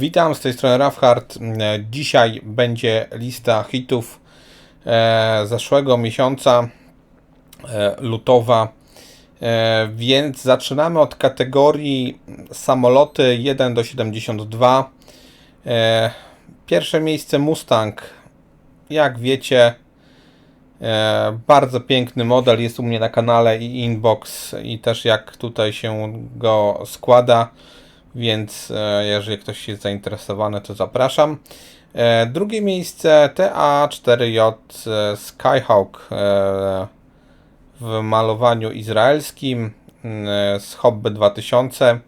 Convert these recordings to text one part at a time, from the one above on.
Witam, z tej strony Rafhard. Dzisiaj będzie lista hitów e, zeszłego miesiąca, e, lutowa. E, więc zaczynamy od kategorii samoloty 1 do 72. E, pierwsze miejsce Mustang. Jak wiecie, bardzo piękny model jest u mnie na kanale i inbox i też jak tutaj się go składa więc e, jeżeli ktoś jest zainteresowany, to zapraszam. E, drugie miejsce TA4J e, Skyhawk w malowaniu izraelskim z Hobby 2000.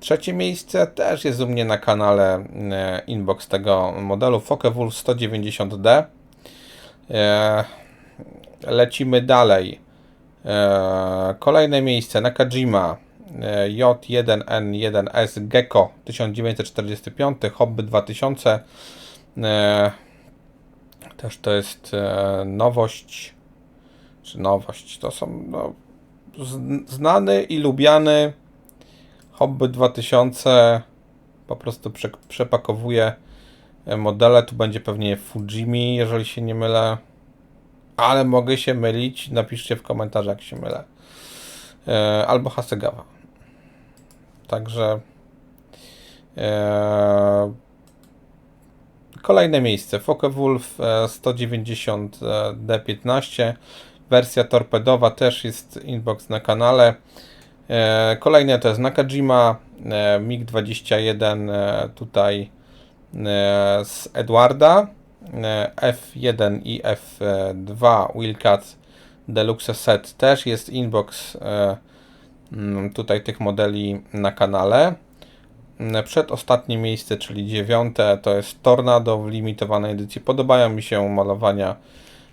Trzecie miejsce też jest u mnie na kanale inbox tego modelu Focke-Wulf 190D. Lecimy dalej. Kolejne miejsce Nakajima J1N1S Gecko 1945, Hobby 2000. E, też to jest e, nowość, czy nowość, to są no, znany i lubiany Hobby 2000 po prostu prze, przepakowuje e, modele, tu będzie pewnie Fujimi, jeżeli się nie mylę, ale mogę się mylić, napiszcie w komentarzach jak się mylę. Albo Hasegawa. Także e, kolejne miejsce. Focke-Wulf 190D15 e, wersja torpedowa też jest inbox na kanale. E, kolejne to jest Nakajima e, MiG-21 e, tutaj e, z Edwarda F1 i F2 Wildcat Deluxe Set też jest inbox Mm, tutaj tych modeli na kanale. Mm, przedostatnie miejsce, czyli dziewiąte, to jest Tornado w limitowanej edycji. Podobają mi się malowania,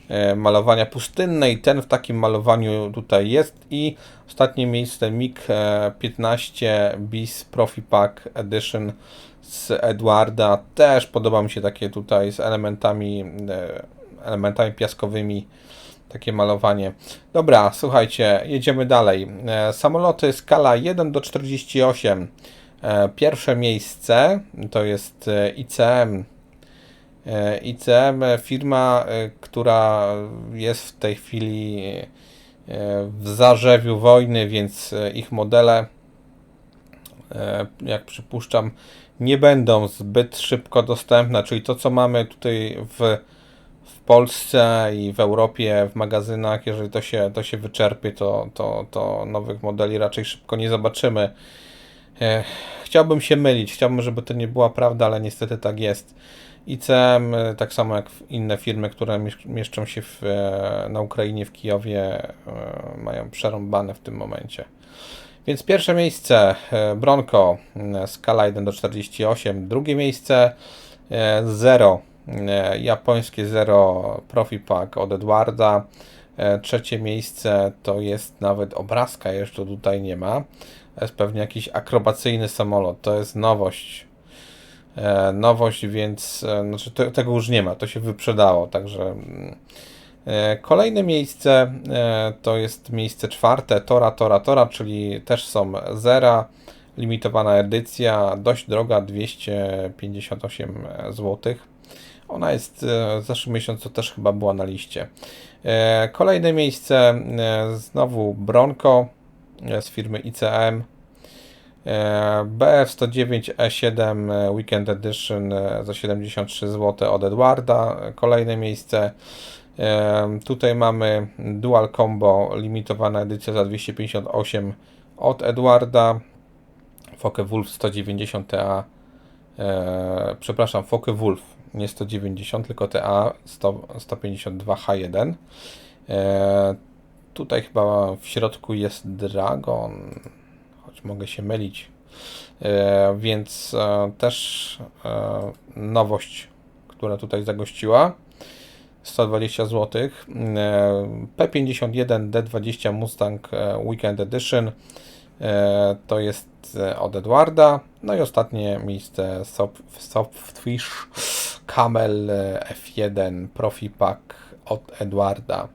e, malowania pustynne i ten w takim malowaniu tutaj jest. I ostatnie miejsce MiG-15 Bis Profi Pack Edition z Edwarda. Też podoba mi się takie tutaj z elementami, e, elementami piaskowymi takie malowanie. Dobra, słuchajcie, jedziemy dalej. E, samoloty skala 1 do 48. E, pierwsze miejsce to jest e, ICM. ICM, firma, która jest w tej chwili w zarzewiu wojny, więc ich modele, jak przypuszczam, nie będą zbyt szybko dostępne. Czyli to, co mamy tutaj w Polsce i w Europie, w magazynach, jeżeli to się, to się wyczerpie, to, to, to nowych modeli raczej szybko nie zobaczymy. Chciałbym się mylić, chciałbym, żeby to nie była prawda, ale niestety tak jest. ICM, tak samo jak inne firmy, które mieszczą się w, e, na Ukrainie, w Kijowie, e, mają przerąbane w tym momencie. Więc pierwsze miejsce e, Bronco, skala 1 do 48. Drugie miejsce Zero E, japońskie Zero Profi Pack od Edwarda. E, trzecie miejsce to jest nawet obrazka, jeszcze tutaj nie ma. Jest pewnie jakiś akrobacyjny samolot, to jest nowość. E, nowość, więc znaczy to, tego już nie ma, to się wyprzedało, także mm, Kolejne miejsce to jest miejsce czwarte, Tora, Tora, Tora, czyli też są Zera, limitowana edycja, dość droga, 258 zł. Ona jest e, w zeszłym miesiącu też chyba była na liście. E, kolejne miejsce e, znowu Bronco z firmy ICM. BF109 E7 Weekend Edition za 73 zł od Edwarda. Kolejne miejsce. Tutaj mamy Dual Combo, limitowana edycja za 258 od Edwarda. Focke Wolf 190 TA. Przepraszam, Focke Wolf nie 190, tylko TA 152H1. E, tutaj chyba w środku jest Dragon, choć mogę się mylić. E, więc e, też nowość, która tutaj zagościła. 120 zł. P51 D20 Mustang Weekend Edition to jest od Edwarda. No i ostatnie miejsce Softfish Camel e, F1 Profi Pack od Edwarda.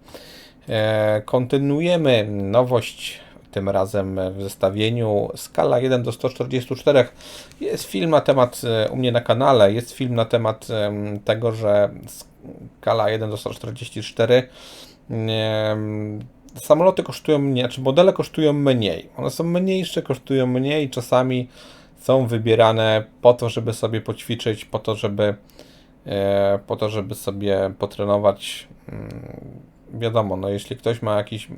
E, kontynuujemy nowość tym razem w zestawieniu. Skala 1 do 144. Jest film na temat, e, u mnie na kanale, jest film na temat em, tego, że skala 1 do 144 em, samoloty kosztują mniej, czy modele kosztują mniej. One są mniejsze, kosztują mniej, czasami są wybierane po to, żeby sobie poćwiczyć, po to, żeby po to, żeby sobie potrenować. Mm, Wiadomo, no jeśli ktoś ma jakiś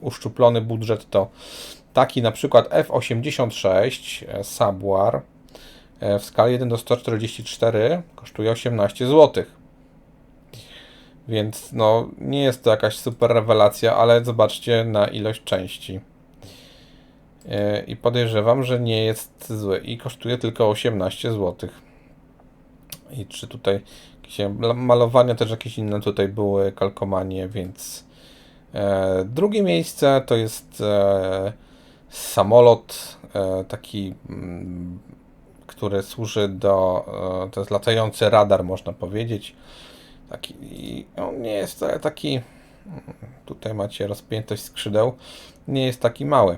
uszczuplony budżet, to taki na przykład F86 e, Sabuar e, w skali 1 do 144 kosztuje 18 zł. Więc no nie jest to jakaś super rewelacja, ale zobaczcie na ilość części. E, I podejrzewam, że nie jest zły i kosztuje tylko 18 zł. I czy tutaj jakieś malowania też jakieś inne tutaj były, kalkomanie, więc e, drugie miejsce to jest e, samolot e, taki, mm, który służy do, e, to jest latający radar można powiedzieć. Taki, on nie jest taki, tutaj macie rozpiętość skrzydeł, nie jest taki mały.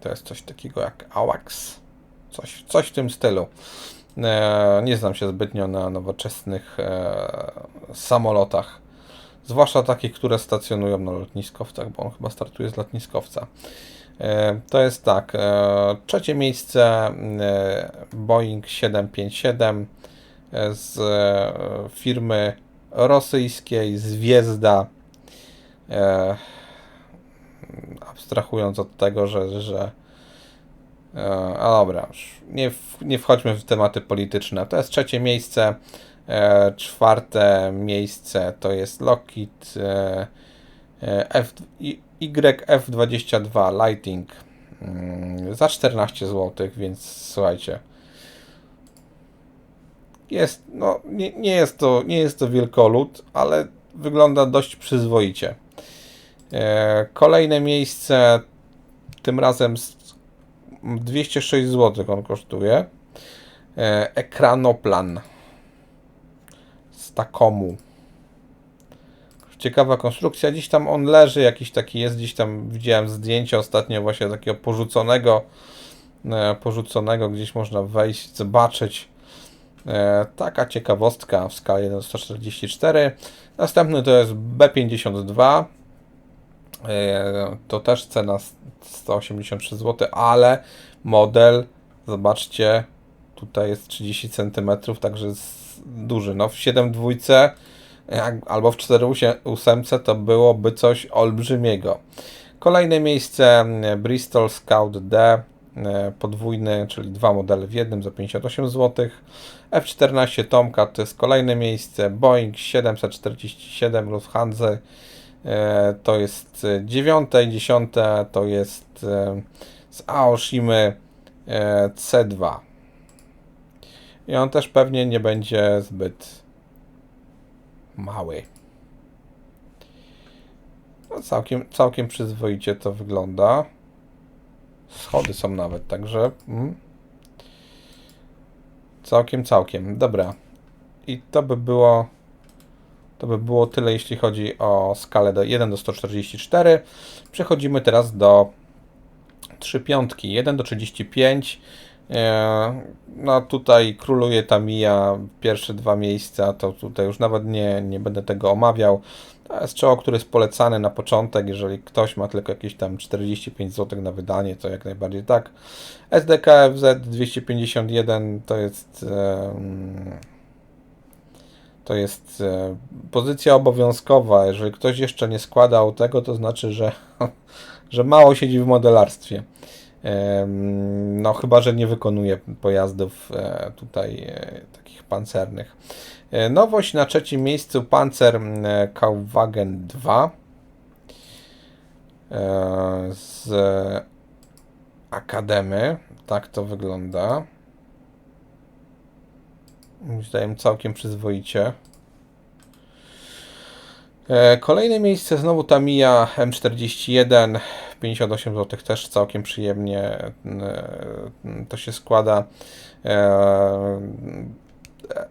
To jest coś takiego jak AWACS. Coś, coś w tym stylu. E, nie znam się zbytnio na nowoczesnych e, samolotach. Zwłaszcza takich, które stacjonują na lotniskowcach, bo on chyba startuje z lotniskowca. E, to jest tak. Trzecie miejsce Boeing 757 e, z firmy rosyjskiej Zwiezda. Abstrahując od tego, że, że a dobra, nie, w, nie wchodźmy w tematy polityczne. To jest trzecie miejsce. E, czwarte miejsce to jest Lockheed e, e, F, Y- YF22 Lighting mm, za 14 zł, więc słuchajcie. Jest, no, nie, nie, jest to, nie jest to wielkolud, ale wygląda dość przyzwoicie. E, Kolejne miejsce, tym razem z 206 zł on kosztuje. E, Ekranoplan z Takomu. Ciekawa konstrukcja. Dziś tam on leży, jakiś taki jest. Dziś tam widziałem zdjęcie ostatnio właśnie takiego porzuconego. e, Porzuconego, gdzieś można wejść, zobaczyć. E, Taka ciekawostka w skali 1 do 144. Następny to jest B52. E, To też cena s- 183 zł, ale model, zobaczcie, tutaj jest 30 cm, także jest duży. No w 7 dwójce jak- albo w 4.8 to byłoby coś olbrzymiego. Kolejne miejsce mm, Bristol Scout D e, podwójny, czyli dwa modele w jednym za 58 zł. F14 Tomcat to jest kolejne miejsce. Boeing 747 Lufthansa e, to jest e, dziewiąte i dziesiąte to jest e, z Aoshimy e, C2. I on też pewnie nie będzie zbyt mały. No, całkiem, całkiem przyzwoicie to wygląda. Schody są nawet, także. Mm. Całkiem, całkiem. Dobra. I to by było. To by było tyle, jeśli chodzi o skalę do 1 do 144. Przechodzimy teraz do 3 piątki, 1 do 35. E, No tutaj króluje Tamiya, pierwsze dwa miejsca, to tutaj już nawet nie, nie będę tego omawiał. To jest czoło, który jest polecany na początek, jeżeli ktoś ma tylko jakieś tam 45 zł na wydanie, to jak najbardziej tak. SDKFZ 251 to jest to jest e, pozycja obowiązkowa. Jeżeli ktoś jeszcze nie składał tego, to znaczy, że, że mało siedzi w modelarstwie. No, chyba, że nie wykonuje pojazdów e, tutaj e, takich pancernych. Nowość na trzecim miejscu Panzer e, Kauwagen 2 e, z Akademy. Tak to wygląda. Zdaje całkiem przyzwoicie. E, Kolejne miejsce znowu Tamiya M41 58 zł też całkiem przyjemnie e, to się składa. E,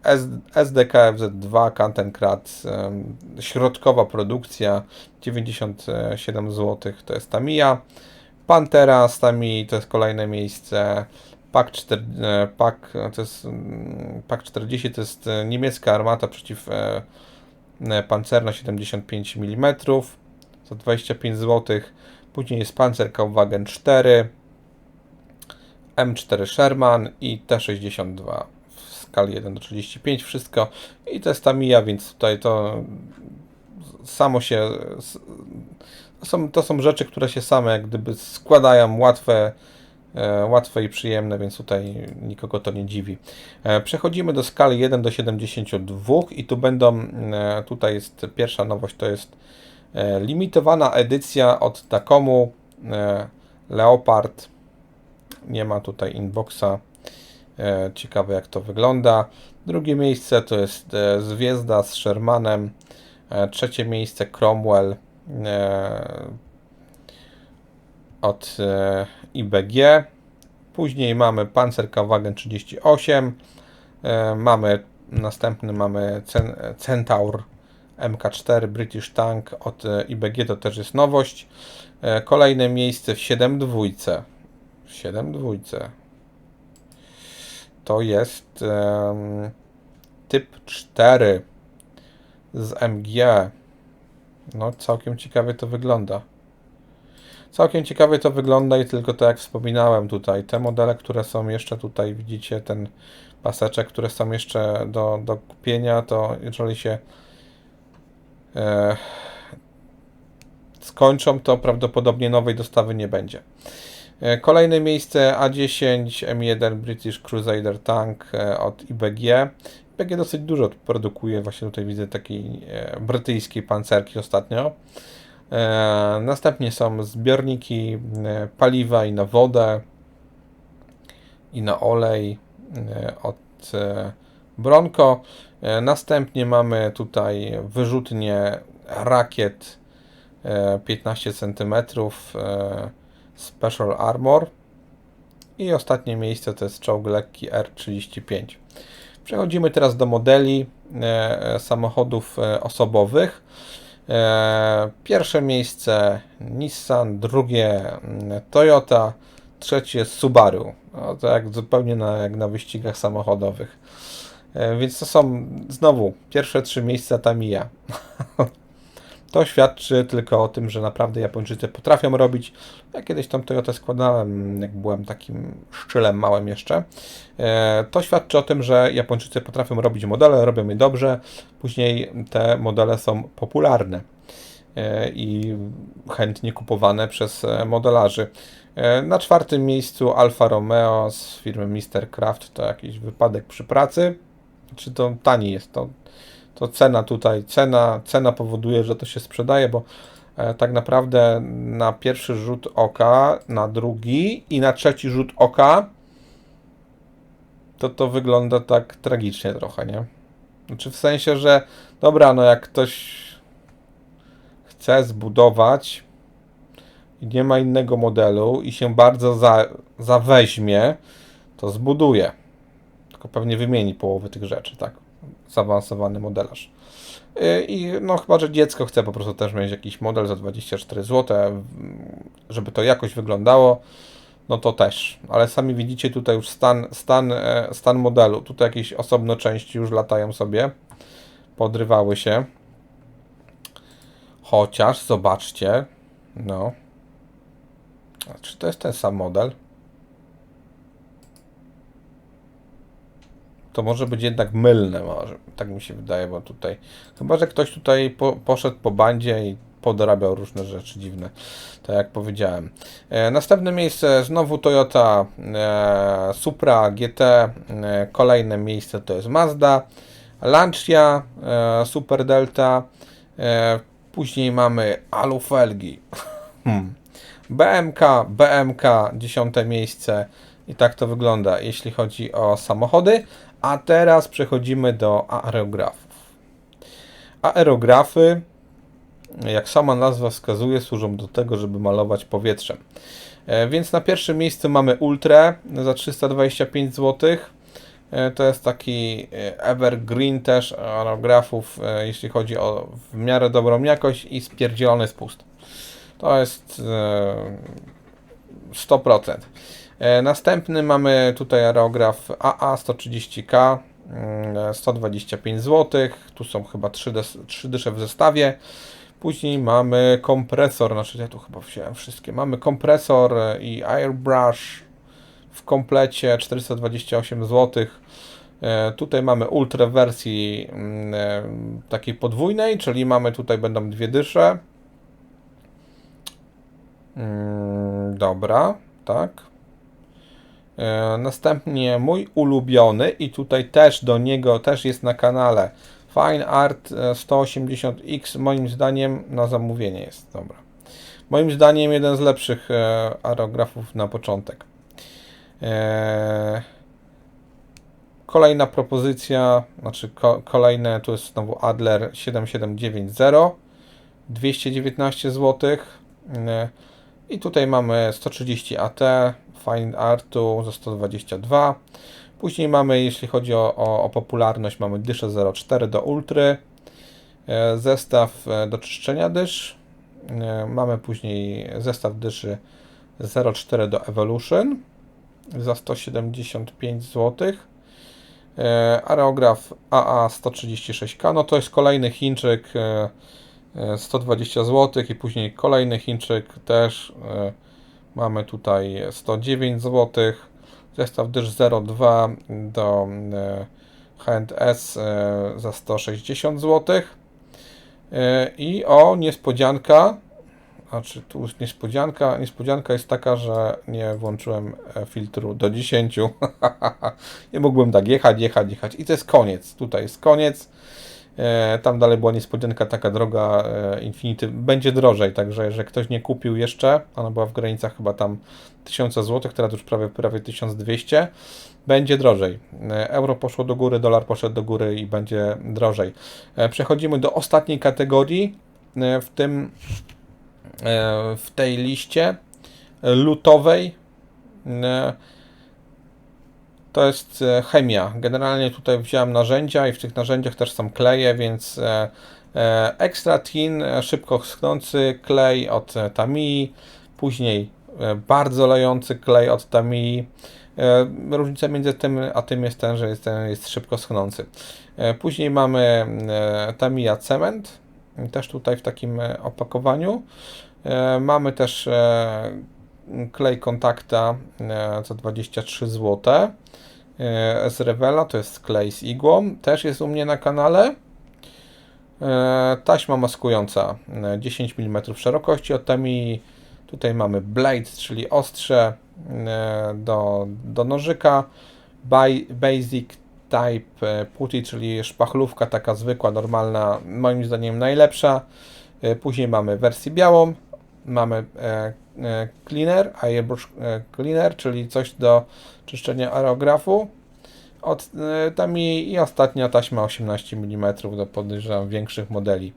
S- SDKFZ2 Kantenkrat środkowa produkcja 97 zł to jest Tamiya. Pantera z Tami to jest kolejne miejsce. PAK, 4, e, PAK, to jest, mm, PAK 40 to jest e, niemiecka armata przeciw e, e, pancerna 75 mm za 25 zł. Później jest Panzerkampfwagen 4, M4 Sherman i T62 w skali 1 do 35 wszystko. I to jest Tamiya, więc tutaj to samo się to są, to są rzeczy, które się same jak gdyby składają, łatwe, e, łatwe i przyjemne, więc tutaj nikogo to nie dziwi. E, przechodzimy do skali 1 do 72 i tu będą, e, tutaj jest pierwsza nowość, to jest e, limitowana edycja od Takomu e, Leopard. Nie ma tutaj inboxa. E, ciekawe jak to wygląda. Drugie miejsce to jest e, Zwiezda z Shermanem. E, trzecie miejsce Cromwell e, od e, IBG. Później mamy Panzerkampfwagen 38. E, mamy następny mamy Cen, Centaur MK4 British Tank od e, IBG, to też jest nowość. Kolejne miejsce w 7 dwójce. W 7 dwójce. To jest em, typ 4 z MG. No, całkiem ciekawie to wygląda. Całkiem ciekawie to wygląda i tylko tak jak wspominałem tutaj, te modele, które są jeszcze tutaj, widzicie ten paseczek, które są jeszcze do, do kupienia, to jeżeli się e, skończą, to prawdopodobnie nowej dostawy nie będzie. E, Kolejne miejsce A10 M1 British Crusader Tank e, od IBG. IBG dosyć dużo produkuje, właśnie tutaj widzę takiej e, brytyjskiej pancerki ostatnio. E, Następnie są zbiorniki e, paliwa i na wodę i na olej e, od Bronco. Następnie mamy tutaj wyrzutnie rakiet e, 15 cm Special Armor. I ostatnie miejsce to jest czołg lekki R35. Przechodzimy teraz do modeli samochodów osobowych. E, pierwsze miejsce Nissan, drugie mm, Toyota, trzecie Subaru. No, to jak zupełnie na, jak na wyścigach samochodowych. E, więc to są znowu pierwsze trzy miejsca Tamiya. To świadczy tylko o tym, że naprawdę Japończycy potrafią robić. Ja kiedyś tą Toyotę składałem, jak byłem takim szczylem małym jeszcze. E, To świadczy o tym, że Japończycy potrafią robić modele, robią je dobrze. Później te modele są popularne e, i chętnie kupowane przez e, modelarzy. Na czwartym miejscu Alfa Romeo z firmy Mr. Craft. To jakiś wypadek przy pracy. Czy to tani jest? To to cena tutaj, cena, cena powoduje, że to się sprzedaje, bo e, tak naprawdę na pierwszy rzut oka, na drugi i na trzeci rzut oka to to wygląda tak tragicznie trochę, nie? Znaczy w sensie, że dobra, no jak ktoś chce zbudować i nie ma innego modelu i się bardzo za, zaweźmie, to zbuduje. Tylko pewnie wymieni połowę tych rzeczy, tak? Zaawansowany modelarz. Yy, I no chyba, że dziecko chce po prostu też mieć jakiś model za 24 zł, żeby to jakoś wyglądało, no to też. Ale sami widzicie tutaj już stan, stan, e, stan modelu. Tutaj jakieś osobne części już latają sobie, podrywały się. Chociaż, zobaczcie, no. Czy to jest ten sam model? To może być jednak mylne, może. Tak mi się wydaje, bo tutaj. Chyba, że ktoś tutaj po, poszedł po bandzie i podorabiał różne rzeczy dziwne, tak jak powiedziałem. E, następne miejsce znowu Toyota e, Supra GT. E, kolejne miejsce to jest Mazda, Lancia, e, Super Delta. E, później mamy alufelgi. Hmm. BMK, BMK, dziesiąte miejsce. I tak to wygląda, jeśli chodzi o samochody. A teraz przechodzimy do aerografów. Aerografy, jak sama nazwa wskazuje, służą do tego, żeby malować powietrzem. E, Więc na pierwszym miejscu mamy Ultra za 325 zł. E, To jest taki e, evergreen też aerografów, jeśli chodzi o w miarę dobrą jakość i spierdzielony spust. To jest e, 100%. E, Następny mamy tutaj aerograf AA 130K, mm, 125 zł. Tu są chyba 3, des- 3 dysze w zestawie. Później mamy kompresor, znaczy ja tu chyba wziąłem wszystkie. Mamy kompresor i airbrush w komplecie 428 zł. E, Tutaj mamy ultra wersji mm, e, takiej podwójnej, czyli mamy tutaj będą dwie dysze. Mm, Dobra, tak. E, Następnie mój ulubiony i tutaj też do niego też jest na kanale Fine Art e, 180X moim zdaniem na zamówienie jest, dobra. Moim zdaniem jeden z lepszych e, aerografów na początek. E, Kolejna propozycja, znaczy ko, kolejne, tu jest znowu Adler 7790, 219 zł. E, I tutaj mamy 130 AT, Fine Artu za 122. Później mamy, jeśli chodzi o, o, o popularność, mamy dyszę 0,4 do Ultry, e, zestaw e, do czyszczenia dysz. E, Mamy później zestaw dyszy 0,4 do Evolution za 175 zł. E, Aerograf AA 136K, no to jest kolejny Chińczyk e, e, 120 zł i później kolejny Chińczyk też mamy tutaj 109 zł. Zestaw dysz 02 do e, H&S e, za 160 zł. E, I o niespodzianka, znaczy tu jest niespodzianka, niespodzianka jest taka, że nie włączyłem filtru do 10. nie mógłbym tak jechać, jechać, jechać. I to jest koniec. Tutaj jest koniec. E, Tam dalej była niespodzianka, taka droga e, Infinity będzie drożej, także jeżeli ktoś nie kupił jeszcze, ona była w granicach chyba tam 1000 zł, teraz już prawie, prawie 1200, będzie drożej. E, Euro poszło do góry, dolar poszedł do góry i będzie drożej. Przechodzimy do ostatniej kategorii w tym w tej liście lutowej. To jest e, chemia. Generalnie tutaj wziąłem narzędzia i w tych narzędziach też są kleje, więc e, e, Extra Thin, e, szybko schnący klej od Tamii, później bardzo lejący klej od Tamii. Różnica między tym a tym jest ten, że jest, ten jest szybko schnący. Później mamy Tamiya Cement, też tutaj w takim opakowaniu. Mamy też klej kontakta za 23 zł. E, Z Revela to jest klej z igłą, też jest u mnie na kanale. E, Taśma maskująca e, 10 mm szerokości od Tami. Tutaj mamy blade, czyli ostrze e, do, do nożyka. Basic type e, putty, czyli szpachlówka taka zwykła, normalna, moim zdaniem najlepsza. E, Później mamy wersję białą, mamy e, e, cleaner, airbrush e, cleaner, czyli coś do czyszczenia aerografu. Od e, Tami i ostatnia taśma 18 mm do podejrzewam większych modeli.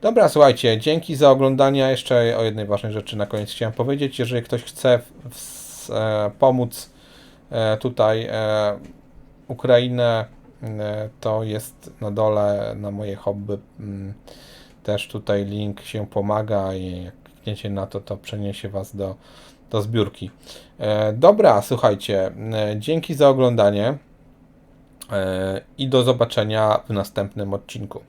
Dobra, słuchajcie, dzięki za oglądanie. Jeszcze o jednej ważnej rzeczy na koniec chciałem powiedzieć. Jeżeli ktoś chce w, w, e, pomóc e, tutaj e, Ukrainę, e, to jest na dole na moje hobby. mm, Też tutaj link się pomaga i jak klikniecie na to, to przeniesie Was do, do zbiórki. E, Dobra, słuchajcie, e, dzięki za oglądanie e, i do zobaczenia w następnym odcinku.